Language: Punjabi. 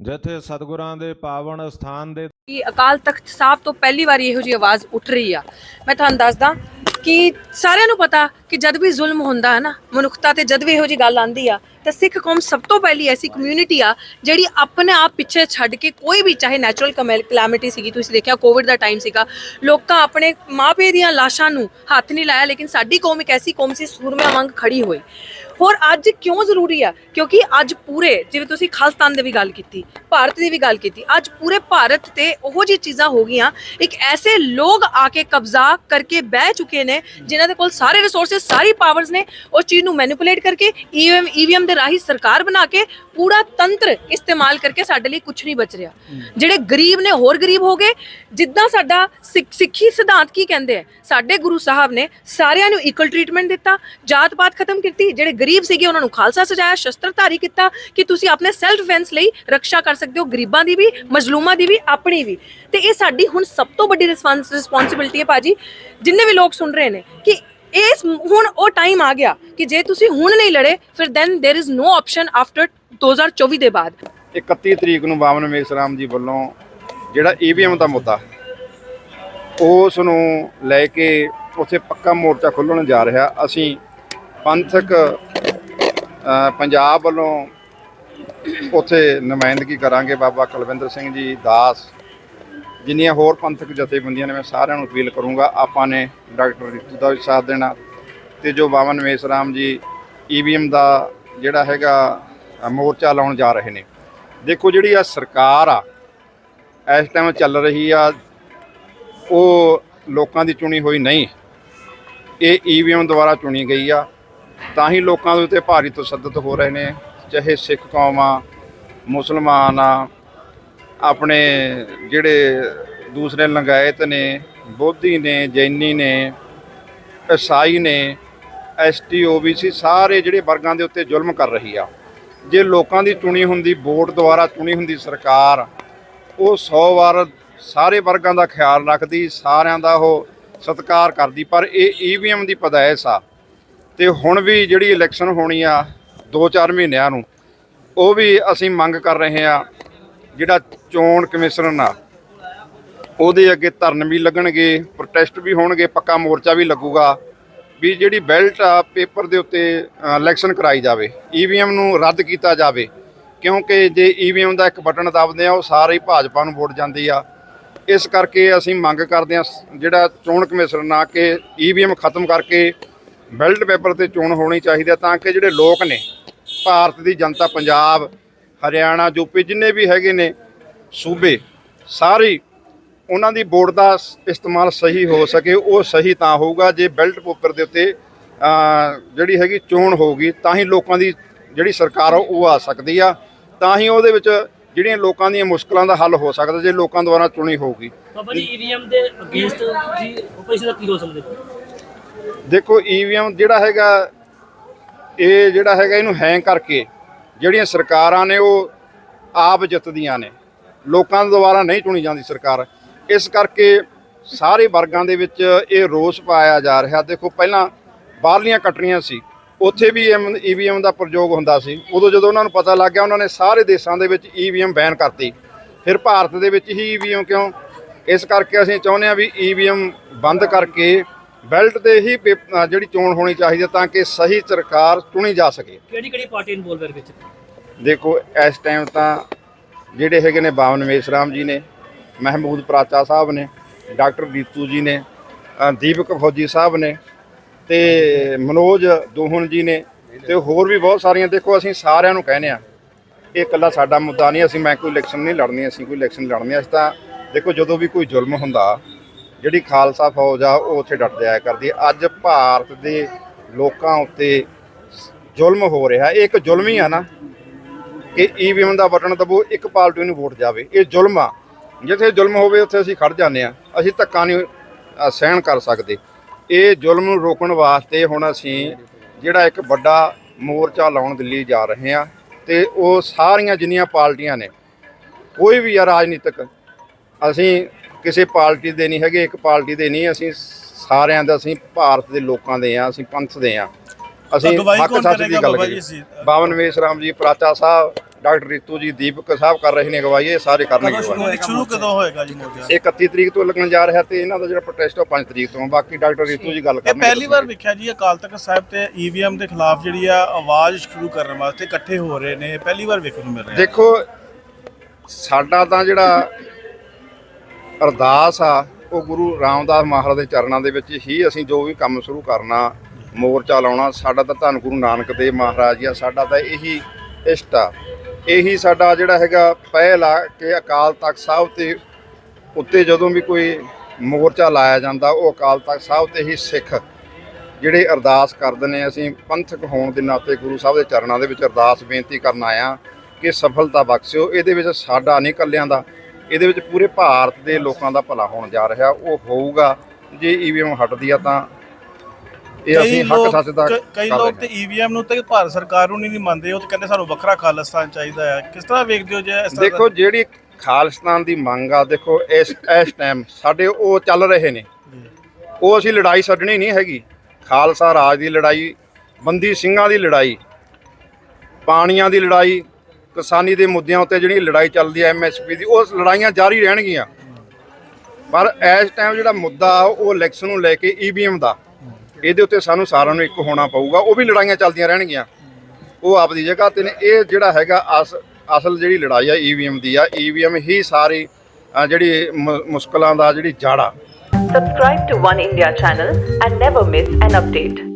ਜਿੱਥੇ ਸਤਿਗੁਰਾਂ ਦੇ ਪਾਵਨ ਸਥਾਨ ਦੇ ਕਿ ਅਕਾਲ ਤਖਤ ਸਾਹਿਬ ਤੋਂ ਪਹਿਲੀ ਵਾਰੀ ਇਹੋ ਜਿਹੀ ਆਵਾਜ਼ ਉੱਠ ਰਹੀ ਆ? ਮੈਂ ਤੁਹਾਨੂੰ ਦੱਸਦਾ ਕਿ ਸਾਰਿਆਂ ਨੂੰ ਪਤਾ ਕਿ ਜਦ ਵੀ ਜ਼ੁਲਮ ਹੁੰਦਾ ਹੈ ਨਾ, ਮਨੁੱਖਤਾ ਤੇ ਜਦ ਵੀ ਇਹੋ ਜਿਹੀ ਗੱਲ ਆਂਦੀ ਆ, ਤਾਂ ਸਿੱਖ ਕੌਮ ਸਭ ਤੋਂ ਪਹਿਲੀ ਐਸੀ ਕਮਿਊਨਿਟੀ ਆ ਜਿਹੜੀ ਆਪਣੇ ਆਪ ਪਿੱਛੇ ਛੱਡ ਕੇ ਕੋਈ ਵੀ ਚਾਹੇ ਨੈਚੁਰਲ ਕਲੈਮਿਟੀ ਸੀਗੀ, ਤੁਸੀਂ ਦੇਖਿਆ ਕੋਵਿਡ ਦਾ ਟਾਈਮ ਸੀਗਾ, ਲੋਕਾਂ ਆਪਣੇ ਮਾਪੇ ਦੀਆਂ ਲਾਸ਼ਾਂ ਨੂੰ ਹੱਥ ਨਹੀਂ ਲਾਇਆ, ਲੇਕਿਨ ਸਾਡੀ ਕੌਮ ਇੱਕ ਐਸੀ ਕੌਮ ਸੀ, ਸੂਰਮਿਆਂ ਵਾਂਗ ਖੜੀ ਹੋਈ। ਹੋਰ ਅੱਜ ਕਿਉਂ ਜ਼ਰੂਰੀ ਆ? ਕਿਉਂਕਿ ਅੱਜ ਪੂਰੇ, ਜਿਵੇਂ ਤੁਸੀਂ ਖਾਲਸਤਾਨ ਦੀ ਵੀ ਗੱਲ ਕੀਤੀ, ਭਾਰਤ ਦੀ ਵੀ ਗੱਲ ਕੀਤੀ, ਅੱਜ ਪੂਰੇ ਭਾਰਤ ਤੇ ਉਹੋ ਜਿਹੀ ਚੀਜ਼ਾਂ ਹੋ ਗਈਆਂ, ਇੱਕ ਐਸੇ ਲੋਕ ਆ ਕੇ ਕਬਜ਼ਾ ਕਰਕੇ ਬਹਿ ਚੁੱਕੇ ਨੇ ਜਿਨ੍ਹਾਂ ਦੇ ਕੋਲ ਸਾਰੇ ਰਿਸੋਰਸਸ ਸਾਰੀ ਪਾਵਰਸ ਨੇ ਉਸ ਚੀਜ਼ ਨੂੰ ਮੈਨੀਪੂਲੇਟ ਕਰਕੇ ਈਵੀਐਮ ਈਵੀਐਮ ਦੇ ਰਾਹੀਂ ਸਰਕਾਰ ਬਣਾ ਕੇ ਪੂਰਾ ਤੰਤਰ ਇਸਤੇਮਾਲ ਕਰਕੇ ਸਾਡੇ ਲਈ ਕੁਝ ਨਹੀਂ ਬਚ ਰਿਹਾ। ਜਿਹੜੇ ਗਰੀਬ ਨੇ ਹੋਰ ਗਰੀਬ ਹੋ ਗਏ ਜਿੱਦਾਂ ਸਾਡਾ ਸਿੱਖ- ਸਿਧਾਂਤ ਕੀ ਕਹਿੰਦੇ ਆ? ਸਾਡੇ ਗੁਰੂ ਸਾਹਿਬ ਨੇ ਸਾਰਿਆਂ ਨੂੰ ਇਕੁਅਲ ਟ੍ਰੀਟਮੈਂਟ ਦਿੱਤਾ ਜਾਤ ਪਾਤ ਖਤਮ ਕੀਤੀ ਜਿਹੜੇ ਗਰੀਬ ਸੀਗੇ ਉਹਨਾਂ ਨੂੰ ਖਾਲਸਾ ਸਜਾਇਆ ਸ਼ਸਤਰਧਾਰੀ ਕੀਤਾ ਕਿ ਤੁਸੀਂ ਆਪਣੇ ਸੈਲਫ ਡਿਫੈਂਸ ਲਈ ਰੱਖਿਆ ਕਰ ਸਕਦੇ ਹੋ ਗਰੀਬਾਂ ਦੀ ਵੀ ਮਜ਼ਲੂਮਾਂ ਦੀ ਵੀ ਆਪਣੀ ਵੀ। ਤੇ ਇਹ ਸਾਡੀ ਹੁਣ ਸਭ ਤੋਂ ਵੱਡੀ ਰਿਸਪੌਂਸਿਬਿਲਟੀ ਹੈ ਭਾਜੀ। ਜਿੰਨੇ ਵੀ ਲੋਕ ਸੁਣ ਰਹੇ ਨੇ ਕਿ ਇਸ ਹੁਣ ਉਹ ਟਾਈਮ ਆ ਗਿਆ ਕਿ ਜੇ ਤੁਸੀਂ ਹੁਣ ਨਹੀਂ ਲੜੇ ਫਿਰ then there is no option after 2024 ਦੇ ਬਾਅਦ 31 ਤਰੀਕ ਨੂੰ ਬਾਵਨ ਮੇਸਰਾਮ ਜੀ ਵੱਲੋਂ ਜਿਹੜਾ ਈਵੀਐਮ ਦਾ ਮੁੱਦਾ ਉਸ ਨੂੰ ਲੈ ਕੇ ਉੱਥੇ ਪੱਕਾ ਮੋਰਚਾ ਖੋਲ੍ਹਣ ਜਾ ਰਿਹਾ ਅਸੀਂ ਪੰਥਕ ਅ, ਪੰਜਾਬ ਵੱਲੋਂ ਉੱਥੇ ਨੁਮਾਇੰਦਗੀ ਕਰਾਂਗੇ ਬਾਬਾ ਕੁਲਵਿੰਦਰ ਸਿੰਘ ਜੀ ਦਾਸ ਜਿੰਨੀਆਂ ਹੋਰ ਪੰਥਕ ਜਥੇਬੰਦੀਆਂ ਨੇ, ਮੈਂ ਸਾਰਿਆਂ ਨੂੰ ਅਪੀਲ ਕਰੂੰਗਾ, ਆਪਾਂ ਨੇ ਡਾਕਟਰ ਰਿਤੂ ਦਾ ਵੀ ਸਾਥ ਦੇਣਾ ਤੇ ਜੋ ਬਾਵਨ ਮੇਸਰਾਮ ਜੀ ਈਵੀਐਮ ਦਾ ਜਿਹੜਾ ਹੈਗਾ ਮੋਰਚਾ ਲਾਉਣ ਜਾ ਰਹੇ ਨੇ। ਦੇਖੋ ਜਿਹੜੀ ਆ ਸਰਕਾਰ ਆ, ਇਸ ਟਾਈਮ ਚੱਲ ਰਹੀ ਆ, ਉਹ ਲੋਕਾਂ ਦੀ ਚੁਣੀ ਹੋਈ ਨਹੀਂ। ਇਹ ਈਵੀਐਮ ਦੁਆਰਾ ਚੁਣੀ ਗਈ ਆ। ਤਾਂ ਹੀ ਲੋਕਾਂ ਦੇ ਉੱਤੇ ਭਾਰੀ ਤਸੱਦਦ ਹੋ ਰਹੇ ਨੇ, ਚਾਹੇ ਸਿੱਖ ਕੌਮ ਆ, ਮੁਸਲਮਾਨ ਆ ਆਪਣੇ ਜਿਹੜੇ ਦੂਸਰੇ ਲੰਗਾਇਤ ਨੇ, ਬੋਧੀ ਨੇ, ਜੈਨੀ ਨੇ, ਈਸਾਈ ਨੇ ਐਸਟੀ ਓਬੀਸੀ ਸਾਰੇ ਜਿਹੜੇ ਵਰਗਾਂ ਦੇ ਉੱਤੇ ਜ਼ੁਲਮ ਕਰ ਰਹੀ ਆ। ਜੇ ਲੋਕਾਂ ਦੀ ਚੁਣੀ ਹੁੰਦੀ ਵੋਟ ਦੁਆਰਾ ਚੁਣੀ ਹੁੰਦੀ ਸਰਕਾਰ, ਉਹ 100 ਵਾਰ ਸਾਰੇ ਵਰਗਾਂ ਦਾ ਖਿਆਲ ਰੱਖਦੀ, ਸਾਰਿਆਂ ਦਾ ਉਹ ਸਤਿਕਾਰ ਕਰਦੀ, ਪਰ ਇਹ ਈਵੀਐਮ ਦੀ ਪਦਾਇਸ ਆ। ਤੇ ਹੁਣ ਵੀ ਜਿਹੜੀ ਇਲੈਕਸ਼ਨ ਹੋਣੀ ਆ 2-4 ਮਹੀਨਿਆਂ ਨੂੰ, ਉਹ ਵੀ ਅਸੀਂ ਮੰਗ ਕਰ ਰਹੇ ਆ ਜਿਹੜਾ ਚੋਣ ਕਮਿਸ਼ਨਰ ਆ, ਉਹਦੇ ਅੱਗੇ ਧਰਨ ਵੀ ਲੱਗਣਗੇ ਪ੍ਰੋਟੈਸਟ ਵੀ ਹੋਣਗੇ, ਪੱਕਾ ਮੋਰਚਾ ਵੀ ਲੱਗੂਗਾ, ਵੀ ਜਿਹੜੀ ਬੈਲਟ ਆ ਪੇਪਰ ਦੇ ਉੱਤੇ ਇਲੈਕਸ਼ਨ ਕਰਾਈ ਜਾਵੇ ਈਵੀਐਮ ਨੂੰ ਰੱਦ ਕੀਤਾ ਜਾਵੇ, ਕਿਉਂਕਿ ਜੇ ਈਵੀਐਮ ਦਾ ਇੱਕ ਬਟਨ ਦਬਦੇ ਆ, ਉਹ ਸਾਰੇ ਹੀ ਭਾਜਪਾ ਨੂੰ ਵੋਟ ਜਾਂਦੀ ਆ। ਇਸ ਕਰਕੇ ਅਸੀਂ ਮੰਗ ਕਰਦੇ ਆ, ਜਿਹੜਾ ਚੋਣ ਕਮਿਸ਼ਨਰ ਨਾ ਕਿ ਈਵੀਐਮ ਖਤਮ ਕਰਕੇ ਬੈਲਟ ਪੇਪਰ ਤੇ ਚੋਣ ਹੋਣੀ ਚਾਹੀਦੀ ਆ, ਤਾਂ ਕਿ ਜਿਹੜੇ ਲੋਕ ਨੇ, ਭਾਰਤ ਦੀ ਜਨਤਾ, ਪੰਜਾਬ ਹਰਿਆਣਾ ਯੂਪੀ ਜਿੰਨੇ ਵੀ ਹੈਗੇ ਨੇ ਸੂਬੇ ਸਾਰੇ ਉਹਨਾਂ ਦੀ ਵੋਟ ਦਾ ਇਸਤੇਮਾਲ ਸਹੀ ਹੋ ਸਕੇ ਉਹ ਸਹੀ ਤਾਂ ਹੋਊਗਾ ਜੇ ਬੈਲਟ ਪੇਪਰ ਦੇ ਉੱਤੇ ਜਿਹੜੀ ਹੈਗੀ ਚੋਣ ਹੋਊਗੀ ਤਾਂ ਹੀ ਲੋਕਾਂ ਦੀ ਜਿਹੜੀ ਸਰਕਾਰ ਉਹ ਆ ਸਕਦੀ ਆ ਤਾਂ ਹੀ ਉਹਦੇ ਵਿੱਚ ਜਿਹੜੀਆਂ ਲੋਕਾਂ ਦੀਆਂ ਮੁਸ਼ਕਲਾਂ ਦਾ ਹੱਲ ਹੋ ਸਕਦਾ ਜੇ ਲੋਕਾਂ ਦੁਆਰਾ ਚੁਣੀ ਹੋਊਗੀ ਬਾਬਾ ਜੀ ਈਵੀਐਮ ਦੇ ਅਗੇਂਸਟ ਜੀ ਕੀ? ਦੇਖੋ ਈਵੀਐਮ ਜਿਹੜਾ ਹੈਗਾ ਇਹ ਜਿਹੜਾ ਹੈਗਾ ਇਹਨੂੰ ਹੈਂਗ ਕਰਕੇ ਜਿਹੜੀਆਂ ਸਰਕਾਰਾਂ ਨੇ ਉਹ ਆਪ ਜਿੱਤਦੀਆਂ ਨੇ, ਲੋਕਾਂ ਦੇ ਦੁਆਰਾ ਨਹੀਂ ਚੁਣੀ ਜਾਂਦੀ ਸਰਕਾਰ। ਇਸ ਕਰਕੇ ਸਾਰੇ ਵਰਗਾਂ ਦੇ ਵਿੱਚ ਇਹ ਰੋਸ ਪਾਇਆ ਜਾ ਰਿਹਾ। ਦੇਖੋ, ਪਹਿਲਾਂ ਬਾਹਰਲੀਆਂ ਕੰਟਰੀਆਂ ਸੀ, ਉੱਥੇ ਵੀ ਈਵੀਐਮ ਦਾ ਪ੍ਰਯੋਗ ਹੁੰਦਾ ਸੀ। ਉਦੋਂ ਜਦੋਂ ਉਹਨਾਂ ਨੂੰ ਪਤਾ ਲੱਗ ਗਿਆ, ਉਹਨਾਂ ਨੇ ਸਾਰੇ ਦੇਸ਼ਾਂ ਦੇ ਵਿੱਚ ਈਵੀਐਮ ਬੈਨ ਕਰਤੀ। ਫਿਰ ਭਾਰਤ ਦੇ ਵਿੱਚ ਹੀ ਈਵੀਐਮ ਕਿਉਂ? ਇਸ ਕਰਕੇ ਅਸੀਂ ਚਾਹੁੰਦੇ ਹਾਂ ਵੀ ਈਵੀਐਮ ਬੰਦ ਕਰਕੇ ਬੈਲਟ ਤੇ ਹੀ ਪੇਪ- ਅ, ਜਿਹੜੀ ਚੋਣ ਹੋਣੀ ਚਾਹੀਦੀ ਹੈ ਤਾਂ ਕਿ ਸਹੀ ਸਰਕਾਰ ਚੁਣੀ ਜਾ ਸਕੇ। ਕਿਹੜੀ ਕਿਹੜੀ ਪਾਰਟੀ ਇਨਵੋਲਵ ਹੈ ਵਿੱਚ? ਦੇਖੋ ਇਸ ਟਾਈਮ ਤਾਂ ਜਿਹੜੇ ਹੈਗੇ ਨੇ ਬਾਵਨ ਮੇਸ਼ਰਾਮ ਜੀ ਨੇ ਮਹਿਮੂਦ ਪ੍ਰਾਚਾ ਸਾਹਿਬ ਨੇ ਡਾਕਟਰ ਦੀਤੂ ਜੀ ਨੇ ਅ, ਦੀਪਕ ਫੌਜੀ ਸਾਹਿਬ ਨੇ ਤੇ ਮਨੋਜ ਦੋਹਨ ਜੀ ਨੇ ਤੇ ਹੋਰ ਵੀ ਬਹੁਤ ਸਾਰੀਆਂ। ਦੇਖੋ ਅਸੀਂ ਸਾਰਿਆਂ ਨੂੰ ਕਹਿੰਦੇ ਆ ਇਹ ਇਕੱਲਾ ਸਾਡਾ ਮੁੱਦਾ ਨਹੀਂ ਅਸੀਂ ਮੈਂ ਕੋਈ ਇਲੈਕਸ਼ਨ ਨਹੀਂ ਲੜਨੀ ਅਸੀਂ ਕੋਈ ਇਲੈਕਸ਼ਨ ਲੜਨੀ ਅਸੀਂ ਤਾਂ ਦੇਖੋ ਜਦੋਂ ਵੀ ਕੋਈ ਜ਼ੁਲਮ ਹੁੰਦਾ ਜਿਹੜੀ ਖਾਲਸਾ ਫੌਜ ਆ, ਉਹ ਉੱਥੇ ਡਟ ਜਾਇਆ ਕਰਦੀ ਅੱਜ ਭਾਰਤ ਦੇ ਲੋਕਾਂ ਉੱਤੇ ਜ਼ੁਲਮ ਹੋ ਰਿਹਾ ਇਹ ਇੱਕ ਜ਼ੁਲਮ ਹੀ ਆ ਨਾ ਕਿ ਈਵੀਐਮ ਦਾ ਬਟਨ ਦਬੋ, ਇੱਕ ਪਾਰਟੀ ਨੂੰ ਵੋਟ ਜਾਵੇ। ਇਹ ਜ਼ੁਲਮ ਆ। ਜਿੱਥੇ ਜ਼ੁਲਮ ਹੋਵੇ, ਉੱਥੇ ਅਸੀਂ ਖੜ ਜਾਂਦੇ ਆ ਅਸੀਂ ਧੱਕਾ ਨਹੀਂ ਸਹਿਣ ਕਰ ਸਕਦੇ। ਇਹ ਜ਼ੁਲਮ ਨੂੰ ਰੋਕਣ ਵਾਸਤੇ ਹੁਣ ਅਸੀਂ ਜਿਹੜਾ ਇੱਕ ਵੱਡਾ ਮੋਰਚਾ ਲਾਉਣ ਦਿੱਲੀ ਜਾ ਰਹੇ ਆ ਤੇ ਉਹ ਸਾਰੀਆਂ ਜਿੰਨੀਆਂ ਪਾਰਟੀਆਂ ਨੇ, ਕੋਈ ਵੀ ਆ ਰਾਜਨੀਤਿਕ, ਅਸੀਂ ਕਿਸੇ ਪਾਰਟੀ ਦੇ ਨਹੀਂ ਹੈਗੇ ਇੱਕ ਪਾਰਟੀ ਦੇ ਨਹੀਂ ਅਸੀਂ ਸਾਰਿਆਂ ਦਾ ਅਸੀਂ ਭਾਰਤ ਦੇ ਲੋਕਾਂ ਦੇ ਆ ਅਸੀਂ ਪੰਥ ਦੇ ਆ। ਅਸੀਂ ਹੱਕ ਸੱਚ ਦੀ ਗੱਲ ਅਸੀਂ? ਬਾਵਨ ਮੇਸ਼ਰਾਮ ਜੀ ਪ੍ਰਾਚਾ ਸਾਹਿਬ ਡਾਕਟਰ ਰੀਤੂ ਜੀ ਦੀਪਕ ਸਾਹਿਬ ਕਰ ਰਹੇ ਨੇ ਅਗਵਾਈ ਇਹ ਸਾਰੇ ਕਰਨਗੇ ਸ਼ੁਰੂ ਕਦੋਂ ਹੋਏਗਾ ਜੀ ਇਹ 31 ਤਰੀਕ ਤੋਂ ਲੱਗਣ ਜਾ ਰਿਹਾ ਤੇ ਇਹਨਾਂ ਦਾ ਜਿਹੜਾ ਪ੍ਰੋਟੈਸਟ ਉਹ 5 ਤਰੀਕ ਤੋਂ ਬਾਕੀ ਡਾਕਟਰ ਰੀਤੂ ਜੀ ਗੱਲ ਇਹ ਕਰਨਗੇ ਪਹਿਲੀ ਵਾਰ ਵੇਖਿਆ ਜੀ ਅਕਾਲ ਤਖਤ ਸਾਹਿਬ ਤੇ ਈਵੀਐਮ ਦੇ ਖਿਲਾਫ ਜਿਹੜੀ ਆ ਆਵਾਜ਼ ਸ਼ੁਰੂ ਕਰਨ ਵਾਸਤੇ ਇਕੱਠੇ ਹੋ ਰਹੇ ਨੇ। ਇਹ ਪਹਿਲੀ ਵਾਰ ਵੇਖਣ ਨੂੰ ਮਿਲ ਰਿਹਾ। ਦੇਖੋ ਸਾਡਾ ਤਾਂ ਜਿਹੜਾ ਅਰਦਾਸ ਆ, ਉਹ ਗੁਰੂ ਰਾਮਦਾਸ ਮਹਾਰਾਜ ਦੇ ਚਰਨਾਂ ਦੇ ਵਿੱਚ ਹੀ ਅਸੀਂ ਜੋ ਵੀ ਕੰਮ ਸ਼ੁਰੂ ਕਰਨਾ, ਮੋਰਚਾ ਲਾਉਣਾ, ਸਾਡਾ ਤਾਂ ਧੰਨ ਗੁਰੂ ਨਾਨਕ ਦੇਵ ਮਹਾਰਾਜ ਜੀ ਆ, ਸਾਡਾ ਤਾਂ ਇਹੀ ਇਸ਼ਟ ਆ। ਇਹੀ ਸਾਡਾ ਜਿਹੜਾ ਹੈਗਾ ਪਹਿਲ ਆ ਕਿ ਅਕਾਲ ਤਖਤ ਸਾਹਿਬ ਤੇ ਉੱਤੇ ਜਦੋਂ ਵੀ ਕੋਈ ਮੋਰਚਾ ਲਾਇਆ ਜਾਂਦਾ, ਉਹ ਅਕਾਲ ਤਖਤ ਸਾਹਿਬ ਤੇ ਹੀ ਸਿੱਖ ਜਿਹੜੇ ਅਰਦਾਸ ਕਰਦੇ ਨੇ, ਅਸੀਂ ਪੰਥਕ ਹੋਣ ਦੇ ਨਾਤੇ ਗੁਰੂ ਸਾਹਿਬ ਦੇ ਚਰਨਾਂ ਦੇ ਵਿੱਚ ਅਰਦਾਸ ਬੇਨਤੀ ਕਰਨ ਆਇਆ ਕਿ ਸਫਲਤਾ ਬਖਸ਼ਿਓ। ਇਹਦੇ ਵਿੱਚ ਸਾਡਾ ਨਹੀਂ ਕੱਲਿਆਂ ਦਾ ਇਹਦੇ ਵਿੱਚ ਪੂਰੇ ਭਾਰਤ ਦੇ ਲੋਕਾਂ ਦਾ ਭਲਾ ਹੋਣ ਜਾ ਰਿਹਾ ਉਹ ਹੋਊਗਾ ਜੇ ਈਵੀਐਮ ਹਟਦੀ ਆ ਤਾਂ ਇਹ ਅਸੀਂ ਹੱਕ ਸੱਚ ਦਾ ਕਈ ਲੋਕ ਤੇ। ਈਵੀਐਮ ਨੂੰ ਤੇ ਭਾਰਤ ਸਰਕਾਰ ਨੂੰ ਨਹੀਂ ਮੰਨਦੇ ਉਹ ਤੇ ਕਹਿੰਦੇ ਸਾਨੂੰ ਵੱਖਰਾ ਖਾਲਿਸਤਾਨ ਚਾਹੀਦਾ ਹੈ ਕਿਸ ਤਰ੍ਹਾਂ ਵੇਖਦੇ ਹੋ ਜੇ ਇਸ ਤਰ੍ਹਾਂ ਦੇਖੋ ਜਿਹੜੀ ਖਾਲਿਸਤਾਨ ਦੀ ਮੰਗ ਆ ਦੇਖੋ ਇਸ ਇਸ ਟਾਈਮ ਸਾਡੇ ਉਹ ਚੱਲ ਰਹੇ ਨੇ। ਉਹ ਅਸੀਂ ਲੜਾਈ ਛੱਡਣੀ ਨਹੀਂ ਹੈਗੀ ਖਾਲਸਾ ਰਾਜ ਦੀ ਲੜਾਈ ਬੰਦੀ ਸਿੰਘਾਂ ਦੀ ਲੜਾਈ ਪਾਣੀਆਂ ਦੀ ਲੜਾਈ ਕਿਸਾਨੀ ਦੇ ਮੁੱਦਿਆਂ ਉੱਤੇ ਜਿਹੜੀ ਲੜਾਈ ਚੱਲਦੀ ਹੈ ਐਮਐਸਪੀ ਦੀ, ਉਹ ਲੜਾਈਆਂ ਜਾਰੀ ਰਹਿਣਗੀਆਂ। ਪਰ ਇਸ ਟਾਈਮ ਜਿਹੜਾ ਮੁੱਦਾ ਉਹ ਇਲੈਕਸ਼ਨ ਨੂੰ ਲੈ ਕੇ ਈਵੀਐਮ ਦਾ, ਇਹਦੇ ਉੱਤੇ ਸਾਨੂੰ ਸਾਰਿਆਂ ਨੂੰ ਇੱਕ ਹੋਣਾ ਪਊਗਾ, ਉਹ ਵੀ ਲੜਾਈਆਂ ਚੱਲਦੀਆਂ ਰਹਿਣਗੀਆਂ। ਉਹ ਆਪਦੀ ਜਗ੍ਹਾ ਤੇ ਨੇ, ਇਹ ਜਿਹੜਾ ਹੈਗਾ ਅਸਲ ਜਿਹੜੀ ਲੜਾਈ ਆ ਈਵੀਐਮ ਦੀ ਆ ਈਵੀਐਮ ਹੀ ਸਾਰੀ ਜਿਹੜੀ ਮ- ਮੁਸ਼ਕਲਾਂ ਦਾ ਜਿਹੜੀ ਜਾੜਾ ਆ। Subscribe to One India channel and never miss an.